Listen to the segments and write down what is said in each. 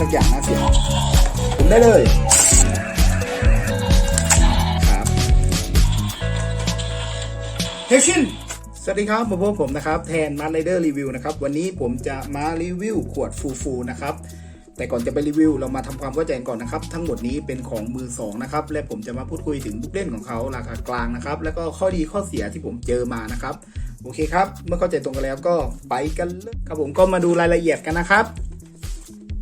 สักอย่างนะเสียงผมได้เลยครับเฮชินสวัสดีครับมาพบผมนะครับแทนมาร์ไรเดอร์รีวิวนะครับวันนี้ผมจะมารีวิวขวดฟูฟูนะครับแต่ก่อนจะไปรีวิวเรามาทำความเข้าใจกันก่อนนะครับ ทั้งหมดนี้เป็นของมือสองนะครับและผมจะมาพูดคุยถึงลูกเล่นของเขาราคากลางนะครับ แล้วก็ข้อดีข้อเสียที่ผมเจอมานะครับ โอเคครับ เมื่อเข้าใจตรงกันแล้วก็ไปกันเลยครับผมก็มาดูรายละเอียดกันนะครับ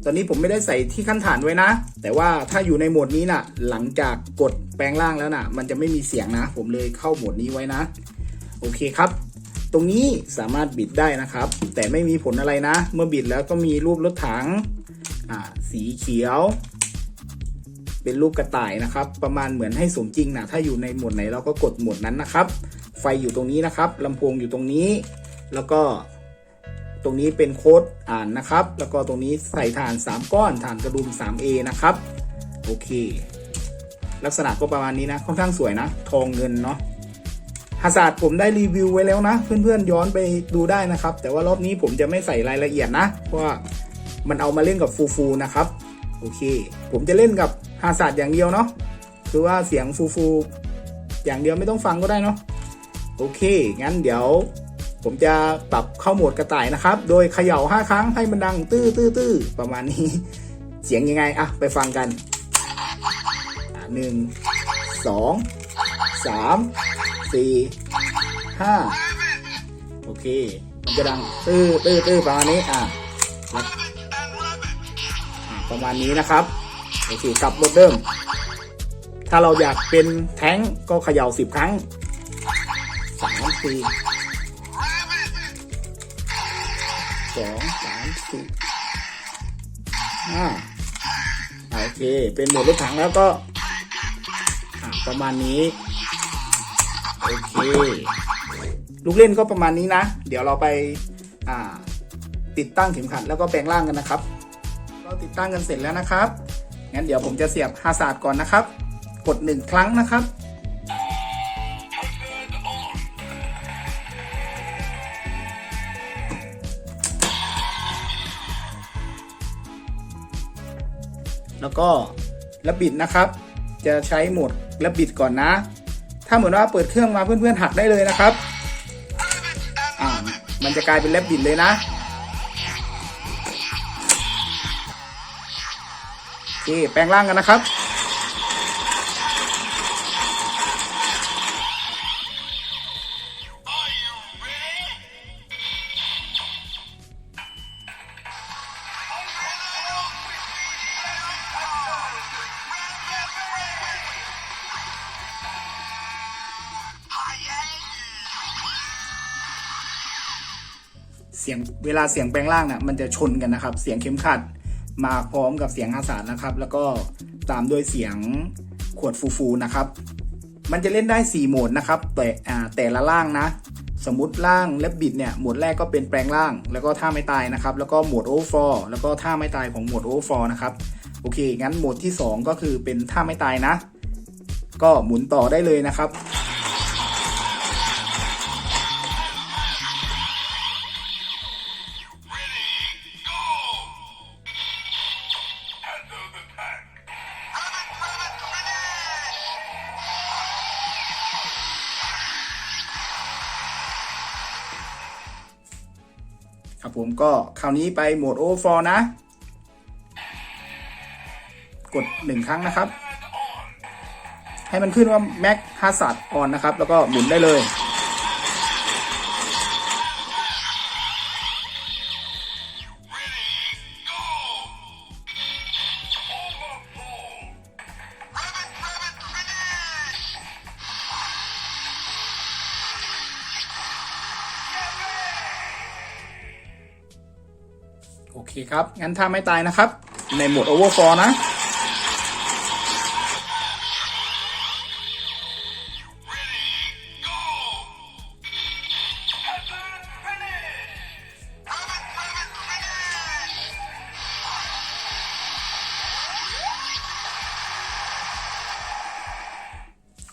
ตอนนี้ผมไม่ได้ใส่ที่ขั้นฐานไว้นะ แต่ว่าถ้าอยู่ในโหมดนี้นะ่ะ หลังจากกดแปลงร่างแล้วนะ่ะ มันจะไม่มีเสียงนะ ผมเลยเข้าโหมดนี้ไว้นะ โอเคครับ ตรงนี้สามารถบิดได้นะครับ แต่ไม่มีผลอะไรนะ เมื่อบิดแล้วก็มีรูปรถถังอ่าสีเขียว เป็นรูปกระต่ายนะครับ ประมาณเหมือนให้สมจริงนะถ้าอยู่ในโหมดไหนเราก็กดโหมดนั้นนะครับ ไฟอยู่ตรงนี้นะครับลำโพงอยู่ตรงนี้ แล้วก็ ตรงนี้เป็นโค้ดอ่านนะครับ แล้วก็ตรงนี้ใส่ฐาน 3 ก้อนฐานกระดุม 3A นะครับ โอเค ลักษณะก็ประมาณนี้นะ ค่อนข้างสวยนะ ทองเงินเนาะฮาซาดผมได้รีวิวไว้แล้วนะ เพื่อนๆย้อนไปดูได้นะครับ แต่ว่ารอบนี้ผมจะไม่ใส่รายละเอียดนะ เพราะว่ามันเอามาเล่นกับฟูฟูนะครับ โอเค ผมจะเล่นกับฮาซาดอย่างเดียวเนาะ คือว่าเสียงฟูฟู อย่างเดียวไม่ต้องฟังก็ได้เนาะ โอเค งั้นเดี๋ยว ผมจะปรับเข้าโหมดกระต่ายนะครับ โดยเขย่า 5 ครั้งให้มันดังตื้อตื้อตื้อประมาณนี้ เสียงยังไงอะไปฟังกันหนึ่งสองสามสี่ห้าโอเค มันจะดังตื้อตื้อตื้อประมาณนี้อะประมาณนี้นะครับโอเคกลับโหมดเดิม ถ้าเราอยากเป็นแท้งก็เขย่าสิบครั้งสามสี่ สองสามสี่ห้าโอเค เป็นหมดรถถังแล้วก็ประมาณนี้ โอเค ลูกเล่นก็ประมาณนี้นะ เดี๋ยวเราไปอ่าติดตั้งเข็มขัดแล้วก็แปลงร่างกันนะครับ เราติดตั้งกันเสร็จแล้วนะครับ งั้นเดี๋ยวผมจะเสียบฮาซาร์ดก่อนนะครับ กดหนึ่งครั้งนะครับ แล้วก็ระบิดนะครับ จะใช้โหมดระบิดก่อนนะ ถ้าเหมือนว่าเปิดเครื่องมาเพื่อนๆหักได้เลยนะครับอ่ามันจะกลายเป็นระบิดเลยนะโอเคแปลงร่างกันนะครับ สียงเวลาเสียงแปลงร่างน่ะมันจะชนกันนะครับ เสียงเข็มขัดมาพร้อมกับเสียงอาสานะครับ แล้วก็ตามด้วยเสียงขวดฟูๆนะครับ มันจะเล่นได้ 4 โหมดนะครับ แต่แต่ละล่างนะ สมมติล่างและบิดเนี่ยโหมดแรกก็เป็นแปลงร่าง แล้วก็ท่าไม่ตายนะครับ แล้วก็โหมดโอฟอร์แล้วก็ท่าไม่ตายของโหมดโอฟอร์นะครับโอเคงั้นโหมดที่ 2 ก็คือเป็นท่าไม่ตายนะ ก็หมุนต่อได้เลยนะครับ ครับผมก็คราวนี้ไปโหมดโอฟอร์นะ กดหนึ่งครั้งนะครับ ให้มันขึ้นว่าแม็กฮาสัดออนนะครับ แล้วก็หมุนได้เลย ครับ งั้นถ้าไม่ตายนะครับ ในโหมด Overflow นะ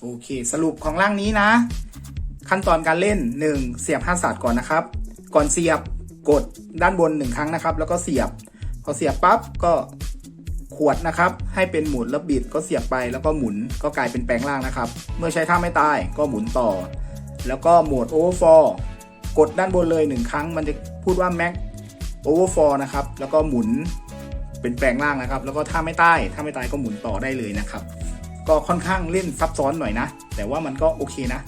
โอเค สรุปของร่างนี้นะ ขั้นตอนการเล่น 1. เสียบห้าศาสตร์ก่อนนะครับ ก่อนเสียบ กดด้านบน1ครั้งนะครับ แล้วก็เสียบ พอเสียบปั๊บก็ขวดนะครับ ให้เป็นหมุนแล้วบิดก็เสียบไปแล้วก็หมุนก็กลายเป็นแปลงร่างนะครับ เมื่อใช้ท่าไม่ตายก็หมุนต่อ แล้วก็โหมด overflow กดด้านบนเลยหนึ่งครั้ง มันจะพูดว่า max overflow นะครับ แล้วก็หมุนเป็นแปลงร่างนะครับ แล้วก็ถ้าไม่ตายถ้าไม่ตายก็หมุนต่อได้เลยนะครับ ก็ค่อนข้างเล่นซับซ้อนหน่อยนะ แต่ว่ามันก็โอเคนะ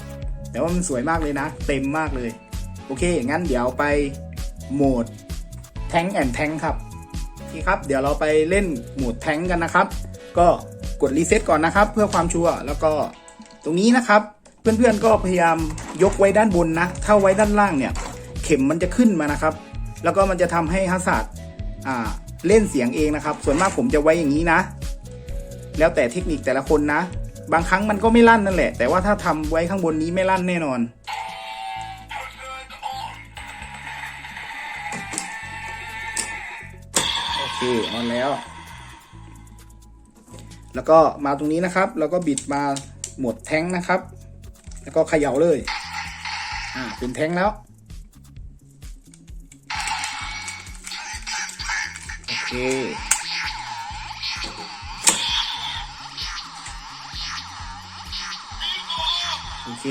แต่ว่ามันสวยมากเลยนะ เต็มมากเลย โอเคงั้นเดี๋ยวไป โหมดแทงแอนแทงครับโอเครับ เดี๋ยวเราไปเล่นโหมดแทงกันนะครับ ก็กดรีเซ็ตก่อนนะครับ เพื่อความชัวร์แล้วก็ตรงนี้นะครับ เพื่อนๆก็พยายามยกไว้ด้านบนนะ ถ้าไว้ด้านล่างเนี่ย เข็มมันจะขึ้นมานะครับ แล้วก็มันจะทำให้ฮัสซัดอ่าเล่นเสียงเองนะครับ ส่วนมากผมจะไว้อย่างนี้นะ แล้วแต่เทคนิคแต่ละคนนะ บางครั้งมันก็ไม่ลั่นนั่นแหละ แต่ว่าถ้าทำไว้ข้างบนนี้ไม่ลั่นแน่นอน อเคออนแล้ว แล้วก็มาตรงนี้นะครับ แล้วก็บิดมาหมดแท้งนะครับ แล้วก็เขย่าเลย อ่า เป็นแท้งแล้ว โอเคโอเค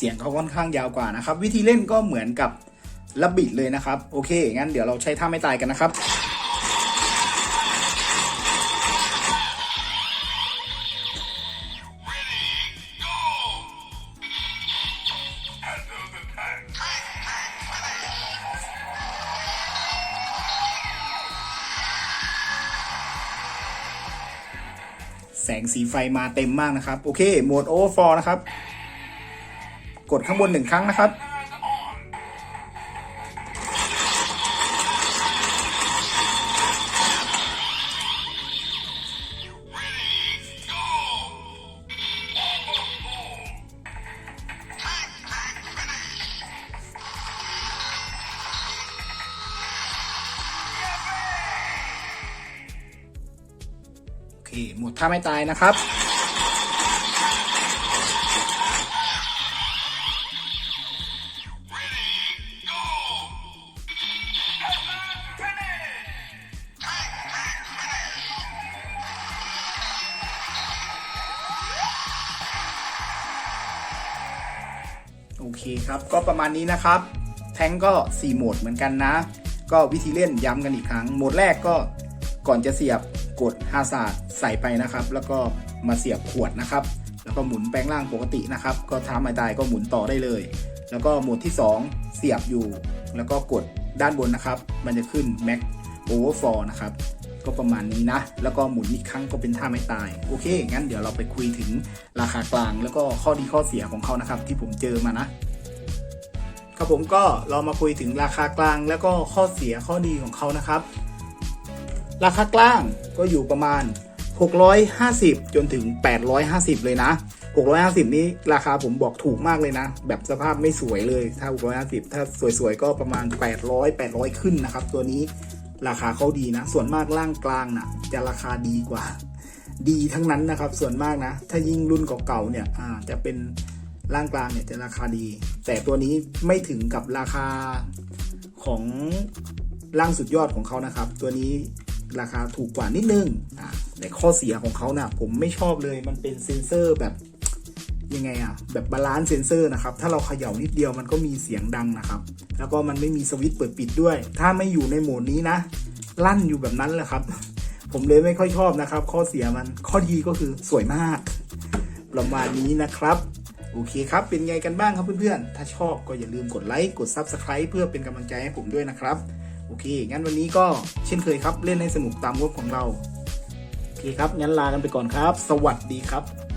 สียงเขาค่อนข้างยาวกว่านะครับ วิธีเล่นก็เหมือนกับระบิดเลยนะครับ โอเค งั้นเดี๋ยวเราใช้ท่าไม่ตายกันนะครับแสงสีไฟมาเต็มมากนะครับ โอเค โหมด overflow นะครับ กดข้างบนหนึ่งครั้งนะครับ โอเค หมดท่าไม่ตายนะครับ เคครับ ก็ประมาณนี้นะครับ แท้งก็ 4 โหมดเหมือนกันนะ ก็วิธีเล่นย้ำกันอีกครั้ง โหมดแรกก็ก่อนจะเสียบกดฮาซาร์ดใส่ไปนะครับ แล้วก็มาเสียบขวดนะครับ แล้วก็หมุนแปลงร่างปกตินะครับ ก็ท้าไม่ตายก็หมุนต่อได้เลย แล้วก็โหมดที่ 2 เสียบอยู่ แล้วก็กดด้านบนนะครับ มันจะขึ้น Max Overflow นะครับก็ประมาณนี้นะ แล้วก็หมุนอีกครั้งก็เป็นท่าไม่ตาย โอเค งั้นเดี๋ยวเราไปคุยถึงราคากลาง แล้วก็ข้อดีข้อเสียของเขานะครับ ที่ผมเจอมานะ ครับผมก็เรามาคุยถึงราคากลางแล้วก็ข้อเสียข้อดีของเขานะครับ ราคากลางก็อยู่ประมาณ 650 จนถึง 850 เลยนะ 650 นี้ราคาผมบอกถูกมากเลยนะ แบบสภาพไม่สวยเลยถ้า 650 ถ้าสวยๆ ก็ประมาณ 800 800 ขึ้นนะครับ ตัวนี้ราคาเขาดีนะ ส่วนมากล่างกลางนะ่ะ จะราคาดีกว่า ดีทั้งนั้นนะครับ ส่วนมากนะ ถ้ายิ่งรุ่นเก่าๆเนี่ยอ่าจะเป็น ล่างกลางเนี่ยจะราคาดี แต่ตัวนี้ไม่ถึงกับราคาของล่างสุดยอดของเขานะครับ ตัวนี้ราคาถูกกว่านิดนึงแต่ข้อเสียของเขานะ่ะผมไม่ชอบเลยมันเป็นเซนเซอร์แบบยังไงอะแบบบาลานซ์เซนเซอร์นะครับ ถ้าเราเขย่านิดเดียวมันก็มีเสียงดังนะครับ แล้วก็มันไม่มีสวิตช์เปิดปิดด้วย ถ้าไม่อยู่ในโหมดนี้นะ ลั่นอยู่แบบนั้นแหละครับ ผมเลยไม่ค่อยชอบนะครับ ข้อเสียมันข้อดีก็คือสวยมาก ประมาณนี้นะครับ โอเคครับ เป็นไงกันบ้างครับเพื่อนๆ ถ้าชอบก็อย่าลืมกดไลค์กด Subscribe เพื่อเป็นกำลังใจให้ผมด้วยนะครับ โอเค งั้นวันนี้ก็เช่นเคยครับ เล่นให้สนุกตามงบของเรา โอเคครับ งั้นลากันไปก่อนครับ สวัสดีครับ